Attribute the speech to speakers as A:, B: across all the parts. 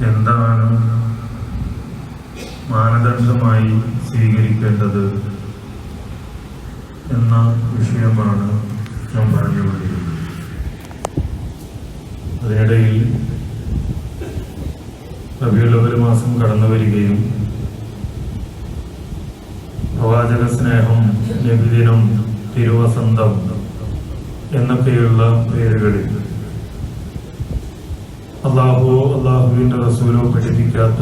A: എന്താണ് മാനദണ്ഡമായി സ്വീകരിക്കേണ്ടത് എന്ന വിഷയമാണ് ഞാൻ പറഞ്ഞുകൊണ്ടിരുന്നത് അതിനിടയിൽ ഒരു മാസം കടന്നു വരികയും പ്രവാചക സ്നേഹം നബിദിനം തിരുവസന്തം എന്നൊക്കെയുള്ള പേരുകളിൽ അള്ളാഹുവോ അള്ളാഹുവിന്റെ റസൂലോ പഠിപ്പിക്കാത്ത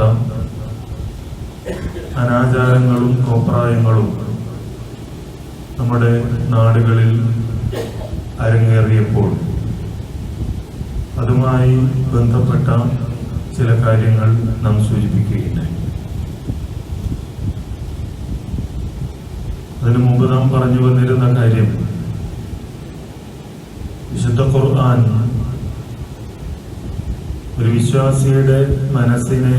A: അനാചാരങ്ങളും കോപ്രായങ്ങളും നമ്മുടെ നാടുകളിൽ അരങ്ങേറിയപ്പോൾ അതുമായി ബന്ധപ്പെട്ട ചില കാര്യങ്ങൾ നാം സൂചിപ്പിക്കുകയുണ്ടായി. അതിനു മുമ്പ് നാം പറഞ്ഞു വന്നിരുന്ന കാര്യം വിശുദ്ധ ഖുർആൻ ഒരു വിശ്വാസിയുടെ മനസ്സിനെ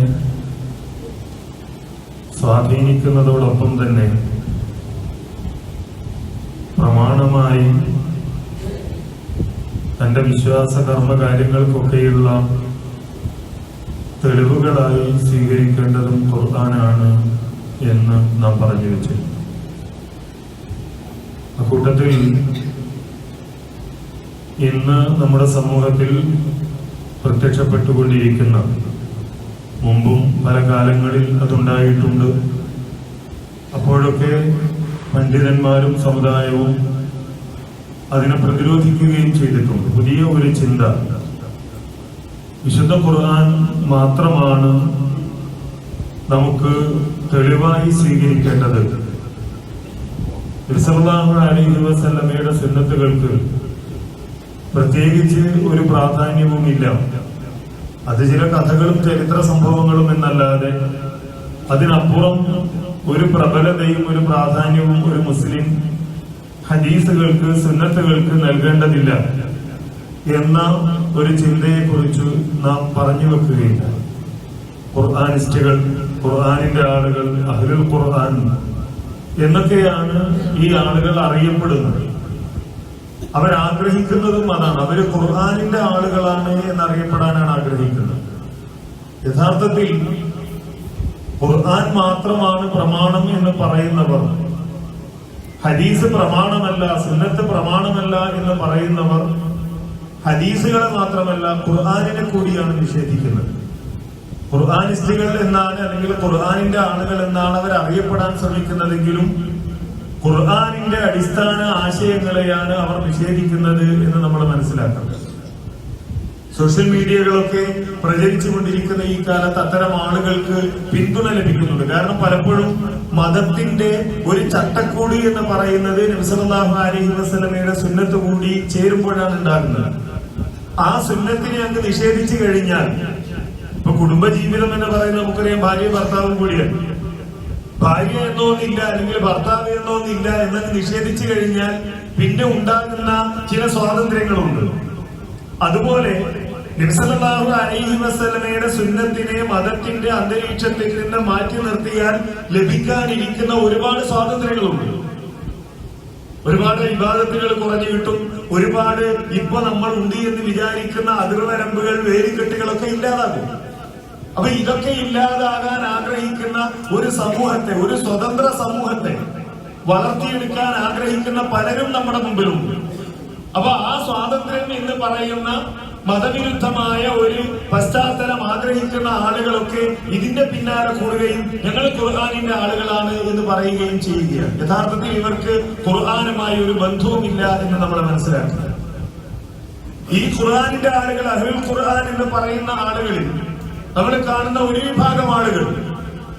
A: സ്വാധീനിക്കുന്നതോടൊപ്പം തന്നെ പ്രമാണമായി തന്റെ വിശ്വാസ കർമ്മ കാര്യങ്ങൾക്കൊക്കെയുള്ള തെളിവുകളായി സ്വീകരിക്കേണ്ടതും ഖുർആനാണ് എന്ന് നാം പറഞ്ഞു വെച്ചു അക്കൂട്ടത്തിൽ ഇന്ന് നമ്മുടെ സമൂഹത്തിൽ പ്രത്യക്ഷപ്പെട്ടുകൊണ്ടിരിക്കുന്ന മുമ്പും പല കാലങ്ങളിൽ അതുണ്ടായിട്ടുണ്ട്. അപ്പോഴൊക്കെ പണ്ഡിതന്മാരും സമുദായവും അതിനെ പ്രതിരോധിക്കുകയും ചെയ്തിട്ടുണ്ട്. പുതിയ ഒരു ചിന്ത. വിശുദ്ധ ഖുർആൻ മാത്രമാണ് നമുക്ക് തെളിവായി സ്വീകരിക്കേണ്ടത്. ഇസ്ലാഹു അലൈഹി വസല്ലമയുടെ സുന്നത്തുകൾക്ക് പ്രത്യേകിച്ച് ഒരു പ്രാധാന്യവുമില്ല. അത് ചില കഥകളും ചരിത്ര സംഭവങ്ങളും എന്നല്ലാതെ അതിനപ്പുറം ഒരു പ്രബലതയും ഒരു പ്രാധാന്യവും ഒരു മുസ്ലിം ഹദീസുകൾക്ക് സുന്നത്തുകൾക്ക് നൽകേണ്ടതില്ല എന്ന ഒരു ചിന്തയെ കുറിച്ച് നാം പറഞ്ഞു വെക്കുകയില്ല. ഖുർആാനിസ്റ്റുകൾ ഖുർആാനിന്റെ ആളുകൾ അഹ്ലുൽ ഖുർആൻ എന്നൊക്കെയാണ് ഈ ആളുകൾ അറിയപ്പെടുന്നത്. അവരാഗ്രഹിക്കുന്നതും അതാണ്. അവർ ഖുർഹാനിന്റെ ആളുകളാണ് എന്നറിയപ്പെടാനാണ് ആഗ്രഹിക്കുന്നത്. യഥാർത്ഥത്തിൽ ഖുർആൻ മാത്രമാണ് പ്രമാണം എന്ന് പറയുന്നവർ ഹദീസ് പ്രമാണമല്ല സുന്നത്ത് പ്രമാണമല്ല എന്ന് പറയുന്നവർ ഹദീസുകളെ മാത്രമല്ല ഖുർആാനിനെ കൂടിയാണ് നിഷേധിക്കുന്നത്. ഖുർആാനിസ്റ്റുകൾ എന്നാണ് അല്ലെങ്കിൽ ഖുർആാനിന്റെ ആളുകൾ എന്നാണ് അവർ അറിയപ്പെടാൻ ശ്രമിക്കുന്നതെങ്കിലും ഖുർആാനിന്റെ അടിസ്ഥാന ആശയങ്ങളെയാണ് അവർ നിഷേധിക്കുന്നത് എന്ന് നമ്മൾ മനസ്സിലാക്കണം. സോഷ്യൽ മീഡിയകളൊക്കെ പ്രചരിച്ചുകൊണ്ടിരിക്കുന്ന ഈ കാലത്ത് അത്തരം ആളുകൾക്ക് പിന്തുണ ലഭിക്കുന്നുണ്ട്. കാരണം പലപ്പോഴും മതത്തിന്റെ ഒരു ചട്ടക്കൂടി എന്ന് പറയുന്നത് നബ്സലാഹു അലൈഹി വസ്ലമയുടെ സുന്നത്ത് കൂടി ചേരുമ്പോഴാണ് ഉണ്ടാകുന്നത്. ആ സുന്നത്തിനെ അങ്ങ് നിഷേധിച്ചു കഴിഞ്ഞാൽ ഇപ്പൊ കുടുംബജീവിതം എന്ന് പറയുന്നത് നമുക്കറിയാം ഭാര്യ ഭർത്താവും കൂടിയാണ്. ഭാര്യ എന്നോന്നില്ല അല്ലെങ്കിൽ ഭർത്താവ് എന്നോന്നില്ല എന്നത് നിഷേധിച്ചു കഴിഞ്ഞാൽ പിന്നെ ഉണ്ടാകുന്ന ചില സ്വാതന്ത്ര്യങ്ങളുണ്ട്. അതുപോലെ നബ്സല്ലാഹു അലൈഹി വസല്ലമയുടെ സുന്നത്തിനെ മതത്തിന്റെ അന്തരീക്ഷത്തിൽ നിന്ന് മാറ്റി നിർത്തിയാൽ ലഭിക്കാനിരിക്കുന്ന ഒരുപാട് സ്വാതന്ത്ര്യങ്ങളുണ്ട്. ഒരുപാട് വിവാദത്തുകൾ കുറഞ്ഞു കിട്ടും. ഒരുപാട് ഇപ്പൊ നമ്മൾ ഉണ്ട് എന്ന് വിചാരിക്കുന്ന അതിർവരമ്പുകൾ വേലിക്കെട്ടുകളൊക്കെ ഇല്ലാതാകും. അപ്പൊ ഇതൊക്കെ ഇല്ലാതാകാൻ ആഗ്രഹിക്കുന്ന ഒരു സമൂഹത്തെ ഒരു സ്വതന്ത്ര സമൂഹത്തെ വളർത്തിയെടുക്കാൻ ആഗ്രഹിക്കുന്ന പലരും നമ്മുടെ മുമ്പിലുണ്ട് അപ്പൊ ആ സ്വാതന്ത്ര്യം എന്ന് പറയുന്ന മതവിരുദ്ധമായ ഒരു പശ്ചാത്തലം ആഗ്രഹിക്കുന്ന ആളുകളൊക്കെ ഇതിന്റെ പിന്നാലെ കൂടുകയും ഞങ്ങൾ ഖുർആാനിന്റെ ആളുകളാണ് എന്ന് പറയുകയും ചെയ്യുകയാണ്. യഥാർത്ഥത്തിൽ ഇവർക്ക് ഖുർആാനുമായി ഒരു ബന്ധവുമില്ല എന്ന് നമ്മൾ മനസ്സിലാക്കുക ഈ ഖുർആാനിന്റെ ആളുകൾ അഹുൽ ഖുർആൻ എന്ന് പറയുന്ന ആളുകളിൽ നമ്മൾ കാണുന്ന ഒരു വിഭാഗം ആളുകൾ.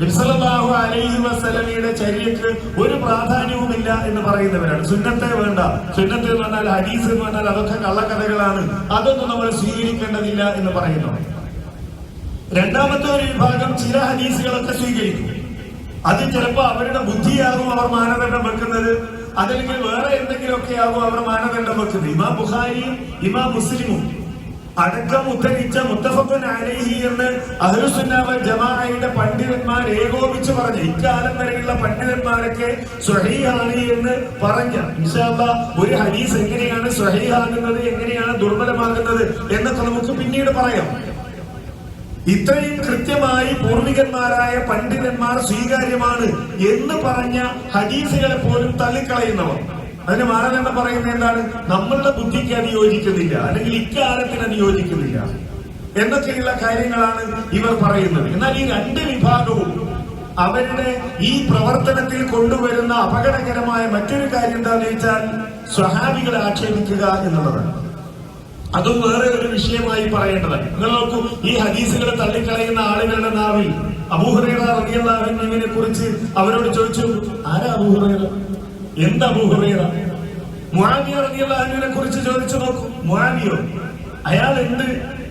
A: നബ്സല്ലാഹു അലൈഹി വസല്ലമയുടെ ചര്യക്ക് ഒരു പ്രാധാന്യവുമില്ല എന്ന് പറയുന്നവരാണ്. സുന്നത്തെ വേണ്ട. സുന്നത്ത് എന്ന് പറഞ്ഞാൽ ഹദീസ് എന്ന് പറഞ്ഞാൽ അതൊക്കെ കള്ളക്കഥകളാണ്. അതൊന്നും നമ്മൾ സ്വീകരിക്കേണ്ടതില്ല എന്ന് പറയുന്നു. രണ്ടാമത്തെ ഒരു വിഭാഗം ചില ഹദീസുകളൊക്കെ സ്വീകരിക്കും. അത് ചിലപ്പോ അവരുടെ ബുദ്ധിയാകും അവർ മാനദണ്ഡം വെക്കുന്നത്. അതല്ലെങ്കിൽ വേറെ എന്തെങ്കിലുമൊക്കെ ആകും അവർ മാനദണ്ഡം വെക്കുന്നത്. ഇമാ ബുഖാരിയും ഇമാ മുസ്ലിമും അടക്കം ഉദ്ധരിച്ച മുത്തഫഖുൻ അലൈഹി എന്ന് അഹ്ലുസുന്നവ ജമാഅയുടെ പണ്ഡിതന്മാർ ഏകോപിച്ച് പറഞ്ഞു ഇക്കാലം വരെയുള്ള പണ്ഡിതന്മാരൊക്കെ സ്വഹീഹാണ് എന്ന് പറഞ്ഞ ഇൻഷാല്ല ഒരു ഹദീസ് എങ്ങനെയാണ് സ്വഹീഹാകുന്നത് എങ്ങനെയാണ് ദുർബലമാകുന്നത് എന്നൊക്കെ നമുക്ക് പിന്നീട് പറയാം. ഇത്രയും കൃത്യമായി പൂർവികന്മാരായ പണ്ഡിതന്മാർ സ്വീകാര്യമാണ് എന്ന് പറഞ്ഞ ഹദീസുകളെ പോലും തള്ളിക്കളയുന്നവർ. അതിന് മാനദണ്ഡം പറയുന്നത് എന്താണ്? നമ്മളുടെ ബുദ്ധിക്ക് അത് യോജിക്കുന്നില്ല. അല്ലെങ്കിൽ ഇക്കാലത്തിന് അത് യോജിക്കുന്നില്ല. എന്നൊക്കെയുള്ള കാര്യങ്ങളാണ് ഇവർ പറയുന്നത്? എന്നാൽ ഈ രണ്ട് വിഭാഗവും അവരുടെ ഈ പ്രവർത്തനത്തിൽ കൊണ്ടുവരുന്ന അപകടകരമായ മറ്റൊരു കാര്യം എന്താണെന്ന് വെച്ചാൽ സ്വഹാബികളെ ആക്ഷേപിക്കുക എന്നുള്ളതാണ്. അതും വേറെ ഒരു വിഷയമായി പറയേണ്ടതാണ്. നിങ്ങൾ നോക്കൂ ഈ ഹദീസുകളെ തള്ളിക്കളയുന്ന ആളുകളുടെ നാവിൽ അബൂഹുറൈറ അറിയുന്ന കുറിച്ച് അവരോട് ചോദിച്ചു? ആരാ അബൂഹുറൈറ? എന്താ മുആവിയ റളിയല്ലാഹുവിനെ കുറിച്ച് ചോദിച്ചു നോക്കൂ മുഹാമിയോ അയാൾ എന്ത്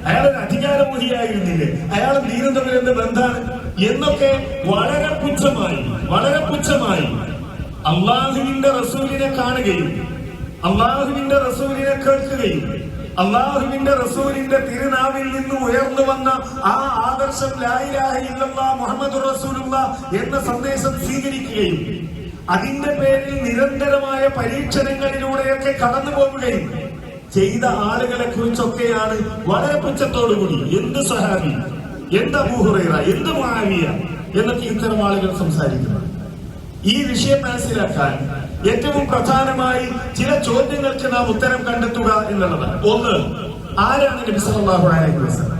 A: അയാൾ ഒരു അധികാരമോഹിയായിരുന്നില്ലേ അയാൾ നീരും തമ്മിൽ എന്ത് ബന്ധാണ് എന്നൊക്കെ വളരെ പുച്ഛമായി വളരെ പുച്ഛമായി അള്ളാഹുവിന്റെ റസൂലിനെ കാണുകയും അള്ളാഹുവിന്റെ റസൂലിനെ കേൾക്കുകയും അള്ളാഹുവിന്റെ റസൂലിന്റെ തിരുനാവിൽ നിന്ന് ഉയർന്നു വന്ന ആ ആദർശം ലായിലാഹ ഇല്ലല്ലാ മുഹമ്മദ് റസൂലുള്ള എന്ന സന്ദേശം സ്വീകരിക്കുകയും അതിന്റെ പേരിൽ നിരന്തരമായ പരീക്ഷണങ്ങളിലൂടെയൊക്കെ കടന്നു പോവുകയും ചെയ്ത ആളുകളെ കുറിച്ചൊക്കെയാണ് വളരെ പുച്ഛത്തോടുകൂടി എന്ത് സഹാബി എന്ത് അബൂഹുറൈറ എന്ത് മാവിയ എന്നൊക്കെ ഇത്തരം ആളുകൾ സംസാരിക്കുന്നത്. ഈ വിഷയം മനസ്സിലാക്കാൻ ഏറ്റവും പ്രധാനമായി ചില ചോദ്യങ്ങൾക്ക് നാം ഉത്തരം കണ്ടെത്തുക എന്നുള്ളതാണ്. ഒന്ന് ആരാണ് നബി സല്ലല്ലാഹു അലൈഹി വസല്ലം?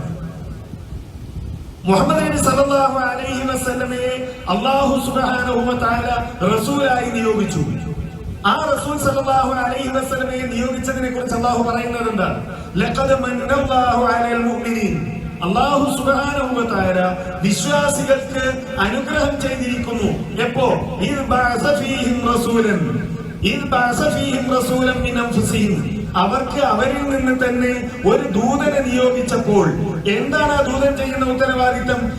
A: മുഹമ്മദ് നബി സല്ലല്ലാഹു അലൈഹി വസല്ലമയെ അല്ലാഹു സുബ്ഹാനഹു വ തആല റസൂലായി നിയോഗിച്ചു. ആ റസൂൽ സല്ലല്ലാഹു അലൈഹി വസല്ലമയെ നിയോഗിച്ചതിനെ കുറിച്ച് അല്ലാഹു പറയുന്നത് എന്താണ്? ലഖദ് മന്നല്ലാഹു അലൽ മുഅ്മിനീൻ. അള്ളാഹു വതആല വിശ്വാസികൾക്ക് അനുഗ്രഹം ചെയ്തിരിക്കുന്നു. എപ്പോ? ഫീഹിം റസൂലൻ. ഫീഹിം റസൂലൻ അവർക്ക് അവരിൽ നിന്ന് തന്നെ ഒരു ദൂതനെ നിയോഗിച്ചപ്പോൾ എന്താണ് ആ ദൂതൻ ചെയ്യുന്ന ഉത്തരവാദിത്തം?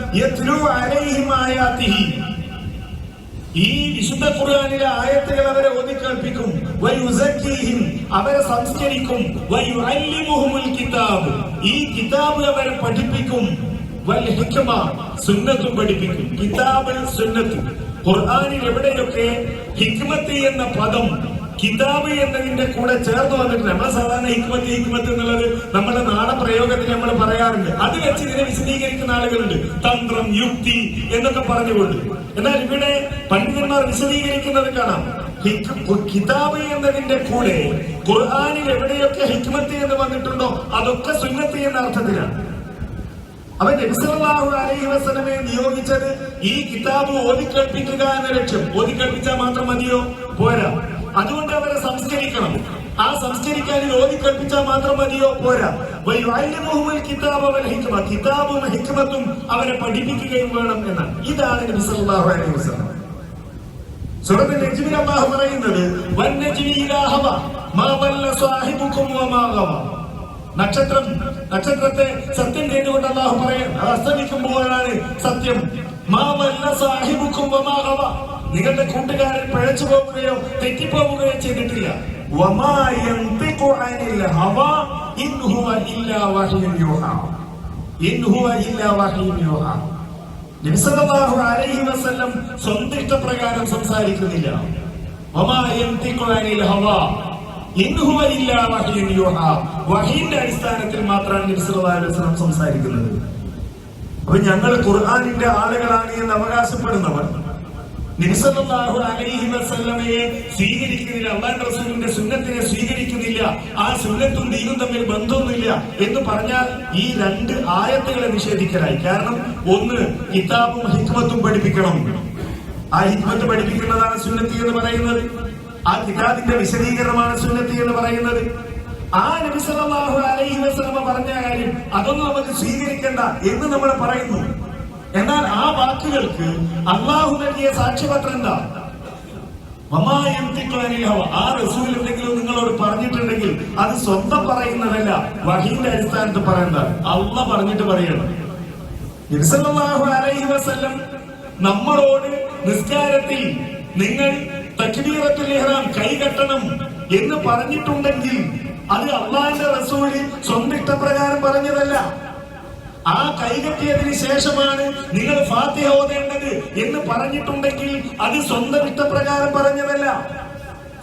A: ഈ വിശുദ്ധ ഖുർആനിലെ ആയത്തുകൾ അവരെ ഓതിക്കേൽപ്പിക്കും അവരെ സംസ്കരിക്കും. കിതാബ്. ഈ കിതാബ് അവരെ പഠിപ്പിക്കും. സുന്നത്തും പഠിപ്പിക്കും. കിതാബ് സുന്നത്തും. ഖുർആനിൽ എവിടെയൊക്കെ ഹിക്മത്ത് എന്ന പദം കിതാബ് എന്നതിന്റെ കൂടെ ചേർന്ന് വന്നിട്ട് നമ്മൾ സാധാരണ ഹിക്മത്ത് ഹിക്മത്ത് എന്നുള്ളത് നമ്മുടെ നാടൻ പ്രയോഗത്തിൽ നമ്മൾ പറയാറുണ്ട്. അത് വെച്ച് ഇതിനെ വിശദീകരിക്കുന്ന ആളുകളുണ്ട്. തന്ത്രം യുക്തി എന്നൊക്കെ പറഞ്ഞുകൊണ്ട്. എന്നാൽ ഇവിടെ പണ്ഡിതന്മാർ വിശദീകരിക്കുന്നത് കാണാം. കിതാബ് എന്നതിന്റെ കൂടെ ഖുർആാനിൽ എവിടെയൊക്കെ ഹിക്മത്ത് എന്ന് വന്നിട്ടുണ്ടോ അതൊക്കെ സുന്നത്തി എന്ന അർത്ഥത്തിലാണ്. അവൻ നബിസല്ലാഹു അലൈഹി വസല്ലമയെ നിയോഗിച്ചത് ഈ കിതാബ് ഓതിക്കേൾപ്പിക്കുക എന്ന ലക്ഷ്യം. ഓതിക്കേൾപ്പിച്ചാൽ മാത്രം മതിയോ? പോരാ. അതുകൊണ്ട് അവരെ സംസ്കരിക്കണം. ആ സംസ്കരിക്കാൻ ഓതിക്കേൾപ്പിച്ചാൽ മാത്രം മതിയോ? പോരാ. ഹിക്മത്തും അവരെ പഠിപ്പിക്കുകയും വേണം എന്നാണ്. ഇതാണ് നബി സല്ലല്ലാഹു അലൈഹി വസല്ലം. അല്ലാഹു പറയുന്നത് മാ വല്ല വമാ ഗവ. നക്ഷത്രം നക്ഷത്രത്തെ സത്യം ചെയ്തുകൊണ്ട് അള്ളാഹു പറയാം അത് അസ്തമിക്കുമ്പോഴാണ് സത്യം. മാ വല്ല സാഹിബുക്കും വമാ ഗവ. നിങ്ങളുടെ കൂട്ടുകാരൻ പിഴച്ചു പോവുകയോ തെറ്റിപ്പോവുകയോ ചെയ്തിട്ടില്ല. ഇഷ്ടപ്രകാരം സംസാരിക്കുന്നില്ല. വഹീന്റെ അടിസ്ഥാനത്തിൽ മാത്രമാണ് സംസാരിക്കുന്നത്. അപ്പൊ ഞങ്ങൾ ഖുർആനിന്റെ ആളുകളാണ് എന്ന് അവകാശപ്പെടുന്നവർ നബിസല്ലല്ലാഹു അലൈഹി വസല്ലമയെ സ്വീകരിക്കുന്നില്ല. അള്ളാഹു റസൂലിന്റെ സുന്നത്തിനെ സ്വീകരിക്കുന്നില്ല. ആ സുന്നത്തും ദീനും തമ്മിൽ ബന്ധമൊന്നുമില്ല എന്ന് പറഞ്ഞാൽ ഈ രണ്ട് ആയത്തുകളെ നിഷേധിക്കലായി. കാരണം ഒന്ന് കിതാബും ഹിക്മത്തും പഠിപ്പിക്കണം. ആ ഹിക്മത്ത് പഠിപ്പിക്കുന്നതാണ് സുന്നത്തി എന്ന് പറയുന്നത്. ആ കിതാബിന്റെ വിശദീകരണമാണ് സുന്നത്തി എന്ന് പറയുന്നത്. ആ നബി സല്ലല്ലാഹു അലൈഹി വസല്ലമ പറഞ്ഞ കാര്യം അതൊന്നും നമുക്ക് സ്വീകരിക്കേണ്ട എന്ന് നമ്മൾ പറയുന്നു. എന്നാൽ ആ വാക്കുകൾക്ക് അള്ളാഹു നൽകിയ സാക്ഷ്യപത്രം എന്താ. ആ റസൂൽ എന്തെങ്കിലും നിങ്ങളോട് പറഞ്ഞിട്ടുണ്ടെങ്കിൽ അത് സ്വന്തം പറയുന്നതല്ല വഹീന്റെ അടിസ്ഥാനത്തിൽ പറയണ്ട അള്ള പറഞ്ഞിട്ട് പറയണം. അലൈഹി വസല്ലം നമ്മളോട് നിസ്കാരത്തിൽ നിങ്ങൾ തക്ബീറത്തുൽ ഇഹ്റാം കൈകെട്ടണം എന്ന് പറഞ്ഞിട്ടുണ്ടെങ്കിൽ അത് അള്ളാഹിന്റെ റസൂലി സ്വന്തം ഇഷ്ടപ്രകാരം പറഞ്ഞതല്ല. ആ കൈകെട്ടിയതിന് ശേഷമാണ് നിങ്ങൾ ഫാത്തിഹ ഓതേണ്ടത് എന്ന് പറഞ്ഞിട്ടുണ്ടെങ്കിൽ അത് സ്വന്തം ഇഷ്ടപ്രകാരം പറഞ്ഞതല്ല.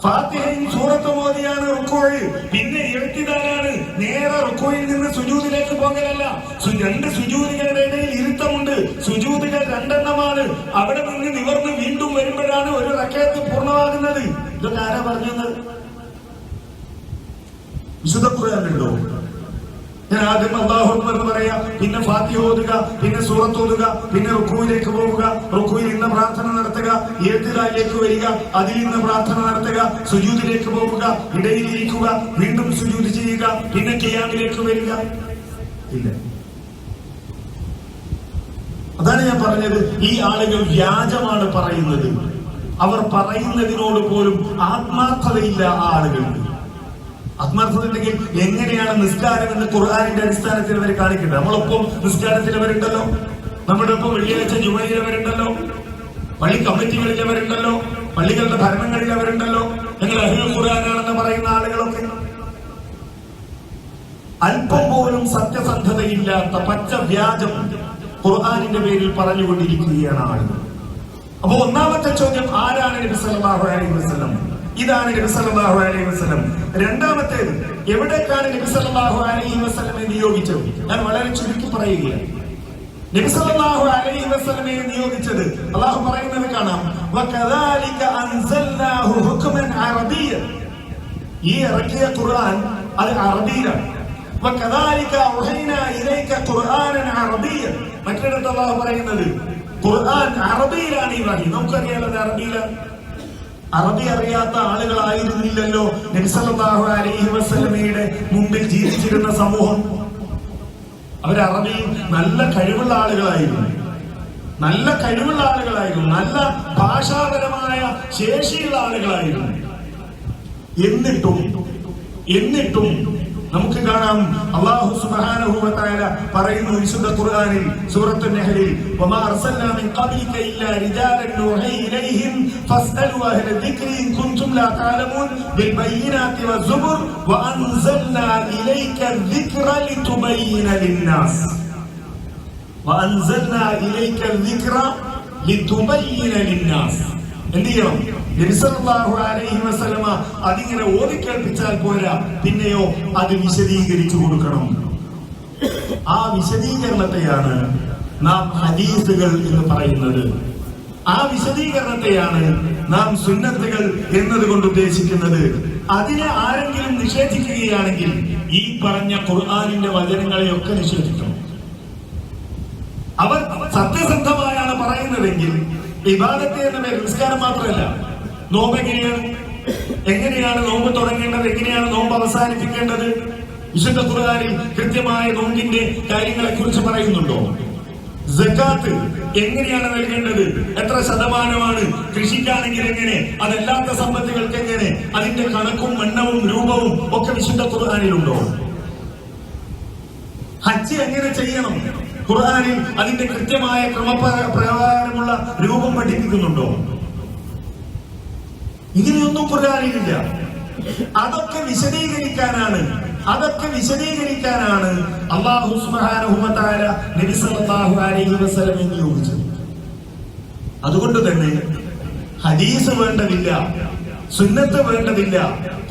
A: ഫാത്തിഹയും സൂറത്ത് മോദിയാണ് റുക്കോഴ് പിന്നെ എഴുത്തിദാനാണ് നേരെ റുക്കോയിൽ നിന്ന് സുജൂതിലേക്ക് പോകലല്ല. രണ്ട് സുജൂതികളുടെ ഇടയിൽ ഇരുത്തമുണ്ട്. സുജൂതികൾ രണ്ടെണ്ണമാണ്. അവിടെ നിന്ന് നിവർന്ന് വീണ്ടും വരുമ്പോഴാണ് ഒരു റക്കയത്ത് പൂർണമാകുന്നത്. ഇതൊക്കെ ആരാ പറഞ്ഞത്? വിശുദ്ധ ഞാൻ ആദ്യം അള്ളാഹു പറയാ പിന്നെ ഫാത്തിഹ ഓതുക പിന്നെ സൂറത്ത് ഓതുക പിന്നെ റുക്കുവിലേക്ക് പോവുക റുക്കുവിൽ ഇന്ന പ്രാർത്ഥന നടത്തുക ഏത്തിലായിലേക്ക് വരിക അതിൽ ഇന്ന് പ്രാർത്ഥന നടത്തുക സുജൂതിലേക്ക് പോവുക ഇടയിൽ ഇരിക്കുക വീണ്ടും സുജൂദ് ചെയ്യുക പിന്നെ കിയാമിലേക്ക് വരിക. ഇല്ല. അതാണ് ഞാൻ പറഞ്ഞത്. ഈ ആളുകൾ വ്യാജമാണ് പറയുന്നത്. അവർ പറയുന്നതിനോട് പോലും ആത്മാർത്ഥതയില്ല ആ ആളുകൾക്ക്. ആത്മാർത്ഥത ഉണ്ടെങ്കിൽ എങ്ങനെയാണ് നിസ്കാരം എന്ന് ഖുർആാനിന്റെ അടിസ്ഥാനത്തിൽ അവർ കാണിക്കുന്നത്? നമ്മളൊപ്പം നിസ്കാരത്തിൽ അവരുണ്ടല്ലോ നമ്മുടെ ഒപ്പം വെള്ളിയാഴ്ച ജുമയിൽ അവരുണ്ടല്ലോ പള്ളി കമ്മിറ്റികളിൽ അവരുണ്ടല്ലോ പള്ളികളുടെ ഭരണങ്ങളിൽ അവരുണ്ടല്ലോ ഞങ്ങൾ അഹിൽ ഖുർആാനാണെന്ന് പറയുന്ന ആളുകളൊക്കെ. അല്പം പോലും സത്യസന്ധതയില്ലാത്ത പച്ച വ്യാജം ഖുർആാനിന്റെ പേരിൽ പറഞ്ഞുകൊണ്ടിരിക്കുകയാണ് ആളുകൾ. അപ്പൊ ഒന്നാമത്തെ ചോദ്യം ആരാണ് നബി സല്ലല്ലാഹു അലൈഹി വസല്ലം? ഇതാണ് നബി അലൈഹി വസല്ലം. രണ്ടാമത്തേത് എവിടേക്കാണ് നബി അലൈഹി വസല്ലമെ നിയോഗിച്ചത്? ഞാൻ വളരെ ചുരുക്കി പറയുകയാണ്. നബി അലൈഹി വസല്ലമയെ നിയോഗിച്ചത് അള്ളാഹു പറയുന്നത് കാണാം. വകദാലിക അൻസൽനാഹു ഹുക്മൻ അറബിയ. ഈ ഇറക്കിയ ഖുർആൻ അത് അറബിയിലാണ്. വകദാലിക ഔഹൈനാ ഇലൈക ഖുർആനൻ അറബിയ്യൻ മറ്റൊരിടത്ത് അള്ളാഹു പറയുന്നത് ഖുർആൻ അറബിയിലാണ് ഈ വഹി നമുക്കറിയാലോ അത് അറബിയിലാണ്. അറബി അറിയാത്ത ആളുകളായിരുന്നില്ലല്ലോ. നബി സല്ലല്ലാഹു അലൈഹി വസല്ലമയുടെ മുമ്പിൽ ജീവിച്ചിരുന്ന സമൂഹം. അവർ അറബി നല്ല കഴിവുള്ള ആളുകളായിരുന്നു. നല്ല കഴിവുള്ള ആളുകളായിരുന്നു. നല്ല ഭാഷാപരമായ ശേഷിയുള്ള ആളുകളായിരുന്നു. എന്നിട്ടും എന്നിട്ടും നമുക്ക് കാണാം അള്ളാഹു സുബാനഹുമത്തായ പറയുന്നു വിശുദ്ധ ഖുർആനിൽ സൂറത്തു നെഹ്ലിൽ വമാ അർസൽനാ മിൻ ഖബ്ലിക ഇല്ലാ റിജാലൻ നുഹൈ ഇലൈഹിം ഫസ്അലു അഹ്ല ദിക്രി ഇൻ കുൻതും ലാ തഅലമൂൻ ബിൽ ബയ്യിനാതി വസുബുർ വഅൻസൽനാ ഇലൈക ദിക്ര ലിതുബയ്യിന ലിന്നാസ് وأنزلنا إليك الذكر لتبين للناس എന്ത് ചെയ്യണം വസല്ലമ അതിങ്ങനെ ഓതിക്കേൾപ്പിച്ചാൽ പോരാ പിന്നെയോ അത് വിശദീകരിച്ചു കൊടുക്കണം. ആ വിശദീകരണത്തെയാണ് നാം ഹദീസുകൾ എന്ന് പറയുന്നത്. ആ വിശദീകരണത്തെയാണ് നാം സുന്നത്തുകൾ എന്നതുകൊണ്ട് ഉദ്ദേശിക്കുന്നത്. അതിനെ ആരെങ്കിലും നിഷേധിക്കുകയാണെങ്കിൽ ഈ പറഞ്ഞ ഖുർആാനിന്റെ വചനങ്ങളെയൊക്കെ നിഷേധിക്കണം. അവർ സത്യസന്ധമായാണ് പറയുന്നതെങ്കിൽ വിവാദത്തെ എന്ന നിസ്കാരം മാത്രമല്ല നോമ്പ് എങ്ങനെയാണ് എങ്ങനെയാണ് നോമ്പ് തുടങ്ങേണ്ടത്? എങ്ങനെയാണ് നോമ്പ് അവസാനിപ്പിക്കേണ്ടത്? വിശുദ്ധ ഖുർആനിൽ കൃത്യമായ നോമ്പിന്റെ കാര്യങ്ങളെ കുറിച്ച് പറയുന്നുണ്ടോ? ജക്കാത്ത് എങ്ങനെയാണ് നൽകേണ്ടത്? എത്ര ശതമാനമാണ്? കൃഷിക്കാണെങ്കിൽ എങ്ങനെ? അതല്ലാത്ത സമ്പത്തുകൾക്ക് എങ്ങനെ? അതിന്റെ കണക്കും എണ്ണവും രൂപവും ഒക്കെ വിശുദ്ധ ഖുർആനിലുണ്ടോ? ഹജ്ജ് എങ്ങനെ ചെയ്യണം? ഖുർആാനിൽ അതിന്റെ കൃത്യമായ ക്രമപ്രകാരമുള്ള രൂപം പഠിപ്പിക്കുന്നുണ്ടോ? ഇങ്ങനെയൊന്നും ഖുർആനിലില്ല അതൊക്കെ വിശദീകരിക്കാനാണ്. അതൊക്കെ വിശദീകരിക്കാനാണ് അള്ളാഹു നബി സല്ലല്ലാഹു അലൈഹി വസല്ലം നിയോഗിച്ചത് അതുകൊണ്ട് തന്നെ ഹദീസ് വേണ്ടതില്ല. സുന്നത്ത് വേണ്ടതില്ല.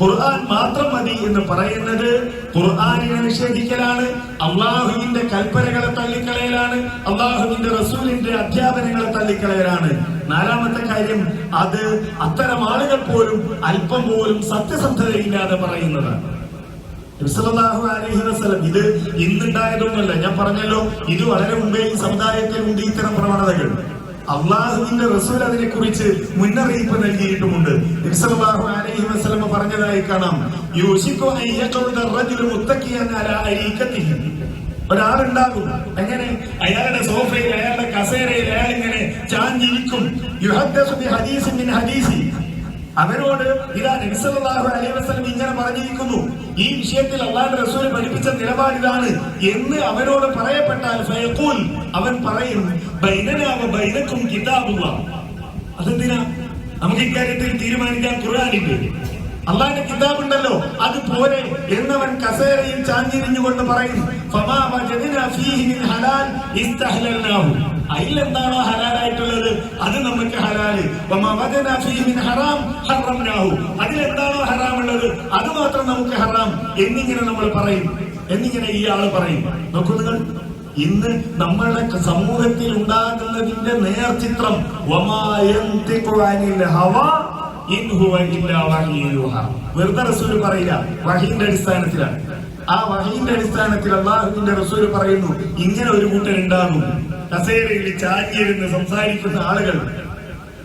A: ഖുർആൻ മാത്രം മതി എന്ന് പറയുന്നത് ഖുർആനിനെ നിഷേധിക്കലാണ്. അള്ളാഹുവിന്റെ കൽപ്പനകളെ തള്ളിക്കളയലാണ്. അള്ളാഹുവിന്റെ റസൂലിന്റെ അധ്യാപനങ്ങളെ തള്ളിക്കളയലാണ്. നാലാമത്തെ കാര്യം അത് അത്തരം ആളുകൾ പോലും അല്പം പോലും സത്യസന്ധതയില്ലാതെ പറയുന്നതാണ്. ഇത് ഇന്നുണ്ടായതൊന്നുമല്ല. ഞാൻ പറഞ്ഞല്ലോ ഇത് വളരെ മുമ്പേ ഈ സമുദായത്തിൽ ഉണ്ട് ഇത്തരം പ്രവണതകൾ. അള്ളാഹുവിന്റെ റസൂൽ അതിനെ കുറിച്ച് മുന്നറിയിപ്പ് നൽകിയിട്ടുമുണ്ട്. അലൈഹി വസല്ലം പറഞ്ഞതായി കാണാം. ഒരാളുണ്ടാകും എങ്ങനെ അയാളുടെ സോഫയിൽ അയാളുടെ കസേരയിൽ അയാൾ ഇങ്ങനെ ചാഞ്ചിരിക്കും അവരോട് ഇതാ നബിസല്ലാഹു അലൈഹി വസ്ലം ഇങ്ങനെ പറഞ്ഞിരിക്കുന്നു ഈ വിഷയത്തിൽ അള്ളാഹു റസൂൽ പഠിപ്പിച്ച നിലപാട് ഇതാണ് എന്ന് അവരോട് പറയപ്പെട്ടാൽ ഫയഖൂൽ അവൻ പറയും ബൈനനാവ ബൈനക്കും കിതാബുള്ള അതെന്തിനാ? നമുക്ക് ഇക്കാര്യത്തിൽ തീരുമാനിക്കാൻ ഖുർആാനില്ല? അള്ളാന്റെ കിതാബ് ഉണ്ടല്ലോ അത് പോരെ എന്നവൻ കസേരയിൽ ചാഞ്ഞിരിഞ്ഞുകൊണ്ട് പറയും ഫമാ വജദ്നാ ഫീഹി മിൻ ഹലാൽ ഇസ്തഹ്ലൽനാഹു. അതിലെന്താണോ ഹലാലായിട്ടുള്ളത്? അത് നമുക്ക് ഹലാൽ. ഹറാം ഹറംനാഹു. അതിലെന്താണോ ഹറാം ഉള്ളത് അത് മാത്രം നമുക്ക് ഹറാം. എന്നിങ്ങനെ നമ്മൾ പറയും. എന്നിങ്ങനെ ഈ ആൾ പറയും. നോക്കൂ നിങ്ങൾ. ഇന്ന് നമ്മളുടെ സമൂഹത്തിൽ ഉണ്ടാകുന്നതിന്റെ നേർചിത്രം. വെറുതെ റസൂൽ പറയില്ല. വഹീന്റെ അടിസ്ഥാനത്തിലാണ്. ആ വഹീന്റെ അടിസ്ഥാനത്തിൽ അള്ളാഹുവിന്റെ റസൂൽ പറയുന്നു ഇങ്ങനെ ഒരു കൂട്ടർ ഉണ്ടാകും കസേരയിൽ ചാഞ്ഞിരുന്ന് സംസാരിക്കുന്ന ആളുകൾ.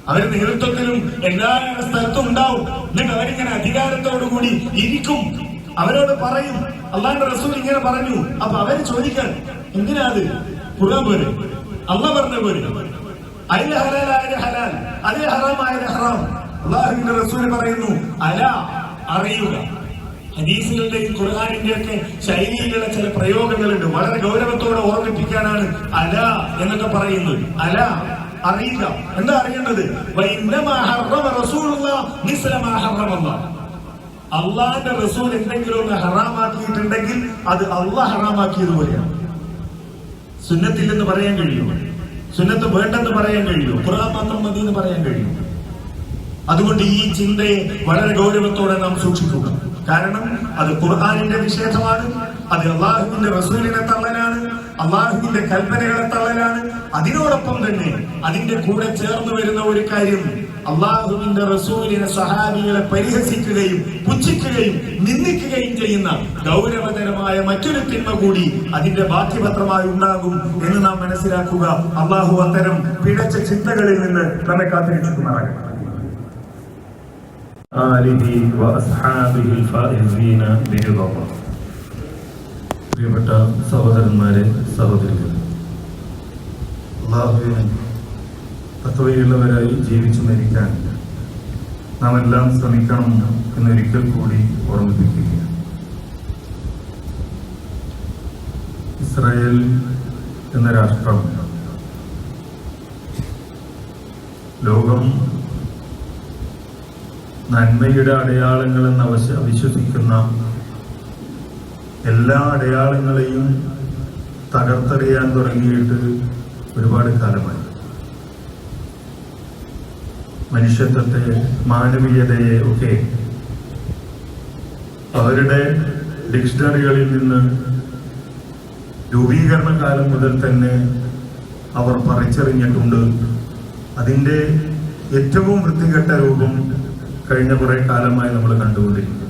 A: അവർ നേതൃത്വത്തിലും എല്ലാ സ്ഥലത്തും ഉണ്ടാവും. എന്നിട്ട് അവരിങ്ങനെ അധികാരത്തോടു കൂടി ഇരിക്കും. അവരോട് പറയും അള്ളാന്റെ റസൂൽ ഇങ്ങനെ പറഞ്ഞു. അപ്പൊ അവർ ചോദിക്കാൻ എന്തിനാ അത് ഖുർആൻ പോരെ. അള്ള പറഞ്ഞ പോരെ. അതിൽ ഹലാലായത് ഹലാൽ. അതിൽ ഹറാമായത് ഹറാം. അള്ളാഹുവിന്റെ റസൂൽ പറയുന്നു അല അറിയുക. ഹദീസുകളുടെയും ഖുർആാനിന്റെ ഒക്കെ ശൈലിയിലുള്ള ചില പ്രയോഗങ്ങളുണ്ട്. വളരെ ഗൗരവത്തോടെ ഓർമ്മിപ്പിക്കാനാണ് അല എന്നൊക്കെ പറയുന്നത്. അല അറിയുക. എന്താ അറിയേണ്ടത്. അള്ളാന്റെ റസൂൽ എന്തെങ്കിലും ഒന്ന് ഹറാമാക്കിയിട്ടുണ്ടെങ്കിൽ അത് അള്ളാഹ് ഹറാമാക്കിയതുപോലെയാണ് സുന്നത്തില്ലെന്ന് പറയാൻ കഴിയുമോ? സുന്നത്ത് വേണ്ടെന്ന് പറയാൻ കഴിയുമോ? ഖുർആൻ മാത്രം മതി എന്ന് പറയാൻ കഴിയുമോ? അതുകൊണ്ട് ഈ ചിന്തയെ വളരെ ഗൗരവത്തോടെ നാം സൂക്ഷിക്കുക. കാരണം അത് ഖുർആാനിന്റെ നിഷേധമാണ് അത് അള്ളാഹുവിന്റെ റസൂലിനെ തള്ളലാണ് അള്ളാഹുവിന്റെ കൽപ്പനകളെ തള്ളലാണ്. അതിനോടൊപ്പം തന്നെ അതിന്റെ കൂടെ ചേർന്ന് വരുന്ന ഒരു കാര്യം അള്ളാഹുവിന്റെ റസൂലിനെ സഹാബികളെ പരിഹസിക്കുകയും പുച്ഛിക്കുകയും നിന്ദിക്കുകയും ചെയ്യുന്ന ഗൗരവതരമായ മറ്റൊരു തിന്മ കൂടി അതിന്റെ ബാധ്യപത്രമായി ഉണ്ടാകും എന്ന് നാം മനസ്സിലാക്കുക. അള്ളാഹു അത്തരം പിഴച്ച ചിന്തകളിൽ നിന്ന് നമ്മെ കാത്തിരക്ഷിക്കുമാറാകട്ടെ
B: ആലിഹി വഅസ്ഹാബിഹിൽ ഫായിസീന ബിരിദമ പ്രിയപ്പെട്ട സഹോദരന്മാരെ സഹോദരികളെ അള്ളാഹുവിന് തത്വയുള്ളവരായി ജീവിച്ചു മരിക്കാൻ നാം എല്ലാം ശ്രമിക്കണം എന്നൊരിക്കൽ കൂടി ഓർമ്മിപ്പിക്കുകയാണ്. ഇസ്രായേൽ എന്ന രാഷ്ട്രം ലോകം നന്മയുടെ അടയാളങ്ങൾ എന്ന് അവശ വിശ്വസിക്കുന്ന എല്ലാ അടയാളങ്ങളെയും തകർത്തെറിയാൻ തുടങ്ങിയിട്ട് ഒരുപാട് കാലമായി. മനുഷ്യത്വത്തെ മാനവീയതയെ ഒക്കെ അവരുടെ ഡിക്ഷണറികളിൽ നിന്ന് രൂപീകരണ കാലം മുതൽ തന്നെ അവർ പറിച്ചെറിഞ്ഞിട്ടുണ്ട്. അതിന്റെ ഏറ്റവും വൃത്തികെട്ട രൂപം കഴിഞ്ഞ കുറെ കാലമായി നമ്മൾ കണ്ടുകൊണ്ടിരിക്കുന്നത്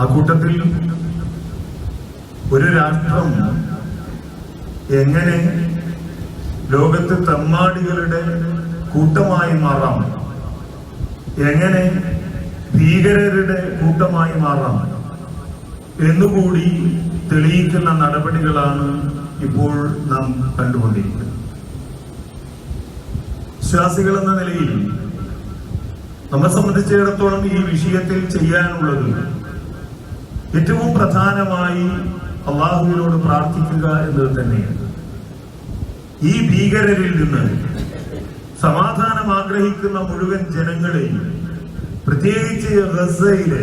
B: ആ കൂട്ടത്തിൽ ഒരു രാഷ്ട്രം എങ്ങനെ ലോകത്ത് തമ്മാടികളുടെ കൂട്ടമായി മാറാം? എങ്ങനെ ഭീകരരുടെ കൂട്ടമായി മാറാം? എന്നുകൂടി തെളിയിക്കുന്ന നടപടികളാണ് ഇപ്പോൾ നാം കണ്ടുകൊണ്ടിരിക്കുന്നത്. വിശ്വാസികൾ എന്ന നിലയിൽ നമ്മെ സംബന്ധിച്ചിടത്തോളം ഈ വിഷയത്തിൽ ചെയ്യാനുള്ളത് ഏറ്റവും പ്രധാനമായി അള്ളാഹുവിനോട് പ്രാർത്ഥിക്കുക എന്നത് തന്നെയാണ്. ഈ ഭീകരരിൽ നിന്ന് സമാധാനം ആഗ്രഹിക്കുന്ന മുഴുവൻ ജനങ്ങളെയും പ്രത്യേകിച്ച് ഗസയിലെ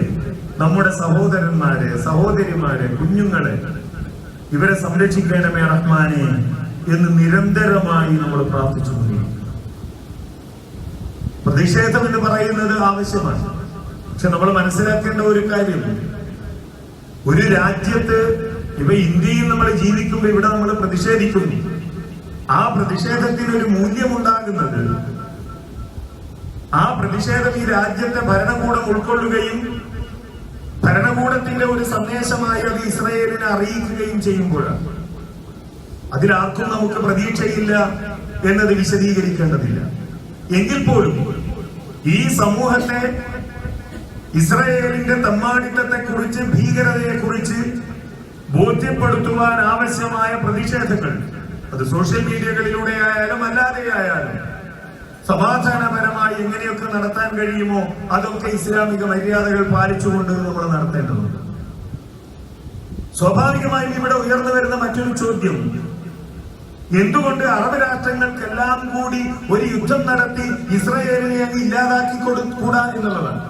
B: നമ്മുടെ സഹോദരന്മാരെ സഹോദരിമാരെ കുഞ്ഞുങ്ങളെ ഇവരെ സംരക്ഷിക്കണമേ റഹ്മാനെ എന്ന് നിരന്തരമായി നമ്മൾ പ്രാർത്ഥിച്ചുകൊണ്ടിരിക്കും പ്രതിഷേധം എന്ന് പറയുന്നത് ആവശ്യമാണ്. പക്ഷെ നമ്മൾ മനസ്സിലാക്കേണ്ട ഒരു കാര്യം ഒരു രാജ്യത്ത് ഇവ ഇന്ത്യയിൽ നമ്മൾ ജീവിക്കുമ്പോൾ ഇവിടെ നമ്മൾ പ്രതിഷേധിക്കുന്നു. ആ പ്രതിഷേധത്തിന് ഒരു മൂല്യമുണ്ടാകുന്നത് ആ പ്രതിഷേധം ഈ രാജ്യത്തെ ഭരണകൂടം ഉൾക്കൊള്ളുകയും ഭരണകൂടത്തിന്റെ ഒരു സന്ദേശമായി അത് ഇസ്രയേലിനെ അറിയിക്കുകയും ചെയ്യുമ്പോഴാണ്. അതിലാർക്കും നമുക്ക് പ്രതീക്ഷയില്ല എന്നത് വിശദീകരിക്കേണ്ടതില്ല. എങ്കിൽ പോലും ഈ സമൂഹത്തെ ഇസ്രയേലിന്റെ തമ്മാടിത്തത്തെ കുറിച്ച് ഭീകരതയെ കുറിച്ച് ബോധ്യപ്പെടുത്തുവാൻ ആവശ്യമായ പ്രതിഷേധങ്ങൾ അത് സോഷ്യൽ മീഡിയകളിലൂടെ ആയാലും അല്ലാതെ ആയാലും സമാധാനപരമായി എങ്ങനെയൊക്കെ നടത്താൻ കഴിയുമോ അതൊക്കെ ഇസ്ലാമിക മര്യാദകൾ പാലിച്ചുകൊണ്ട് നമ്മൾ നടത്തേണ്ടതുണ്ട്. സ്വാഭാവികമായും ഇവിടെ ഉയർന്നു വരുന്ന മറ്റൊരു ചോദ്യം എന്തുകൊണ്ട് അറബ് രാഷ്ട്രങ്ങൾക്കെല്ലാം കൂടി ഒരു യുദ്ധം നടത്തി ഇസ്രയേലിനെ അങ്ങ് ഇല്ലാതാക്കി കൊടുക്കൂടാ എന്നുള്ളതാണ്.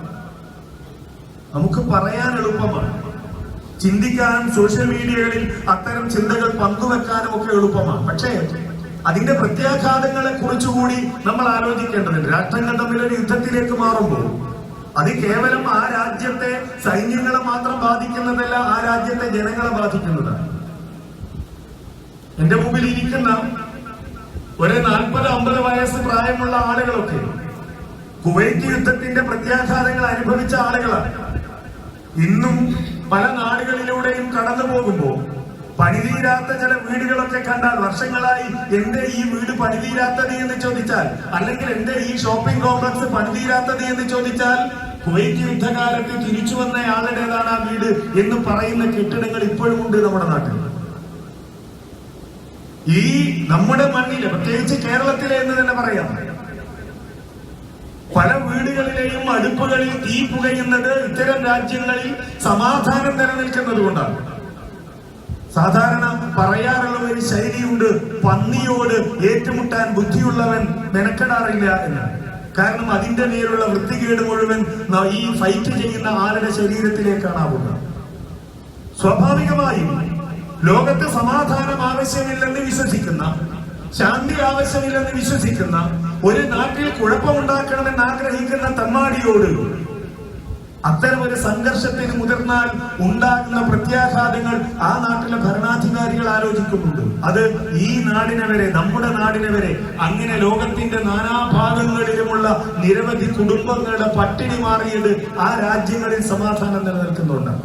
B: നമുക്ക് പറയാൻ എളുപ്പമാണ്. ചിന്തിക്കാനും സോഷ്യൽ മീഡിയകളിൽ അത്തരം ചിന്തകൾ പങ്കുവെക്കാനും ഒക്കെ എളുപ്പമാണ്. പക്ഷേ അതിന്റെ പ്രത്യാഘാതങ്ങളെ കുറിച്ചുകൂടി നമ്മൾ ആലോചിക്കേണ്ടതുണ്ട്. രാഷ്ട്രങ്ങൾ തമ്മിലൊരു യുദ്ധത്തിലേക്ക് മാറുമ്പോൾ അത് കേവലം ആ രാജ്യത്തെ സൈന്യങ്ങളെ മാത്രം ബാധിക്കുന്നതല്ല ആ രാജ്യത്തെ ജനങ്ങളെ ബാധിക്കുന്നതാണ്. എന്റെ മുമ്പിൽ ഇരിക്കുന്ന ഒരു നാൽപ്പത് അമ്പത് വയസ്സ് പ്രായമുള്ള ആളുകളൊക്കെ കുവൈറ്റ് യുദ്ധത്തിന്റെ പ്രത്യാഘാതങ്ങൾ അനുഭവിച്ച ആളുകളാണ്. ഇന്നും പല നാടുകളിലൂടെയും കടന്നു പോകുമ്പോൾ പണിതീരാത്ത ചില വീടുകളൊക്കെ കണ്ടാൽ വർഷങ്ങളായി എന്റെ ഈ വീട് പണിതീരാത്തത് എന്ന് ചോദിച്ചാൽ അല്ലെങ്കിൽ എന്റെ ഈ ഷോപ്പിംഗ് കോംപ്ലക്സ് പണിതീരാത്തത് എന്ന് ചോദിച്ചാൽ കുവൈറ്റ് യുദ്ധകാലത്ത് തിരിച്ചു വന്ന ആളുടേതാണ് ആ വീട് എന്ന് പറയുന്ന കെട്ടിടങ്ങൾ ഇപ്പോഴും ഉണ്ട് നമ്മുടെ നാട്ടിൽ. ഈ നമ്മുടെ മണ്ണിൽ പ്രത്യേകിച്ച് കേരളത്തിലെ എന്ന് തന്നെ പറയാം പല വീടുകളിലെയും അടുപ്പുകളിൽ തീ പുകയുന്നത് ഇത്തരം രാജ്യങ്ങളിൽ സമാധാനം നിലനിൽക്കുന്നത് കൊണ്ടാണ്. സാധാരണ പറയാറുള്ള ഒരു ശൈലിയുണ്ട് പന്നിയോട് ഏറ്റുമുട്ടാൻ ബുദ്ധിയുള്ളവൻ മെനക്കെടാറില്ല എന്ന്. കാരണം അതിന്റെ മേലുള്ള വൃത്തികേട് മുഴുവൻ ഈ ഫൈറ്റ് ചെയ്യുന്ന ആളുടെ ശരീരത്തിലേക്കാണ് ആവുക സ്വാഭാവികമായും ലോകത്ത് സമാധാനം ആവശ്യമില്ലെന്ന് വിശ്വസിക്കുന്ന ശാന്തി ആവശ്യമില്ലെന്ന് വിശ്വസിക്കുന്ന ഒരു നാട്ടിൽ കുഴപ്പമുണ്ടാക്കണമെന്ന് ആഗ്രഹിക്കുന്ന തമ്മാടിയോട് അത്തരം ഒരു സംഘർഷത്തിന് മുതിർന്നാൽ ഉണ്ടാകുന്ന പ്രത്യാഘാതങ്ങൾ ആ നാട്ടിലെ ഭരണാധികാരികൾ ആലോചിക്കുന്നുണ്ട്. അത് ഈ നാടിനെ വരെ നമ്മുടെ നാടിനെ വരെ അങ്ങനെ ലോകത്തിന്റെ നാനാഭാഗങ്ങളിലുമുള്ള നിരവധി കുടുംബങ്ങളുടെ പട്ടിണി മാറിയത് ആ രാജ്യങ്ങളിൽ സമാധാനം നിലനിൽക്കുന്നുണ്ടാണ്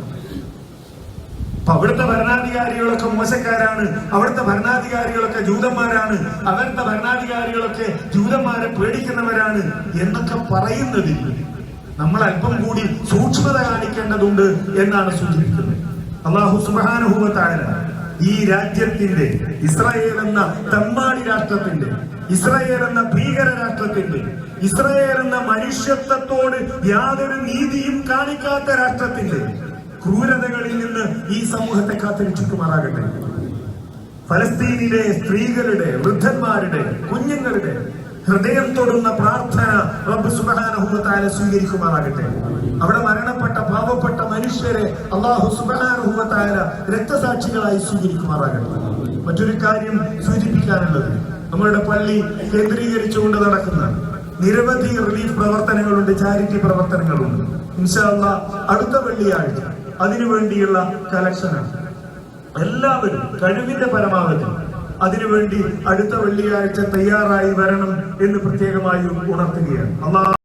B: അപ്പൊ അവിടുത്തെ ഭരണാധികാരികളൊക്കെ മോശക്കാരാണ്. അവിടുത്തെ ഭരണാധികാരികളൊക്കെ ജൂതന്മാരാണ്. അവിടുത്തെ ഭരണാധികാരികളൊക്കെ ജൂതന്മാരെ പേടിക്കുന്നവരാണ് എന്നൊക്കെ പറയുന്നതിൽ നമ്മൾ അല്പം കൂടി സൂക്ഷ്മത കാണിക്കേണ്ടതുണ്ട് എന്നാണ് സൂചിപ്പിക്കുന്നത്. അള്ളാഹു സുബാനുഭവത്തായ ഈ രാജ്യത്തിന്റെ ഇസ്രായേൽ എന്ന തമ്പാടി രാഷ്ട്രത്തിന്റെ ഇസ്രായേൽ എന്ന ഭീകര രാഷ്ട്രത്തിന്റെ ഇസ്രായേൽ എന്ന മനുഷ്യത്വത്തോട് യാതൊരു നീതിയും കാണിക്കാത്ത രാഷ്ട്രത്തിന്റെ ക്രൂരതകളിൽ നിന്ന് ഈ സമൂഹത്തെ കാത്തിരക്ഷിക്കുമാറാകട്ടെ. ഫലസ്തീനിലെ സ്ത്രീകളുടെ വൃദ്ധന്മാരുടെ കുഞ്ഞുങ്ങളുടെ ഹൃദയം തൊടുന്ന പ്രാർത്ഥന റബ്ബ് തആല സ്വീകരിക്കുമാറാകട്ടെ. അവിടെ മരണപ്പെട്ട പാവപ്പെട്ട മനുഷ്യരെ അള്ളാഹു തആല രക്തസാക്ഷികളായി സ്വീകരിക്കുമാറാകട്ടെ. മറ്റൊരു കാര്യം സൂചിപ്പിക്കാനുള്ളത് നമ്മളുടെ പള്ളി കേന്ദ്രീകരിച്ചുകൊണ്ട് നടക്കുന്ന നിരവധി റിലീഫ് പ്രവർത്തനങ്ങളുണ്ട് ചാരിറ്റി പ്രവർത്തനങ്ങളുണ്ട്. ഇൻഷാ അല്ലാ അടുത്ത വെള്ളിയാഴ്ച അതിനുവേണ്ടിയുള്ള കലക്ഷനാണ് എല്ലാവരും കഴിവിന്റെ പരമാവധി അതിനുവേണ്ടി അടുത്ത വെള്ളിയാഴ്ച തയ്യാറായി വരണം എന്ന് പ്രത്യേകമായി ഉണർത്തുകയാണ്. അള്ളാഹ്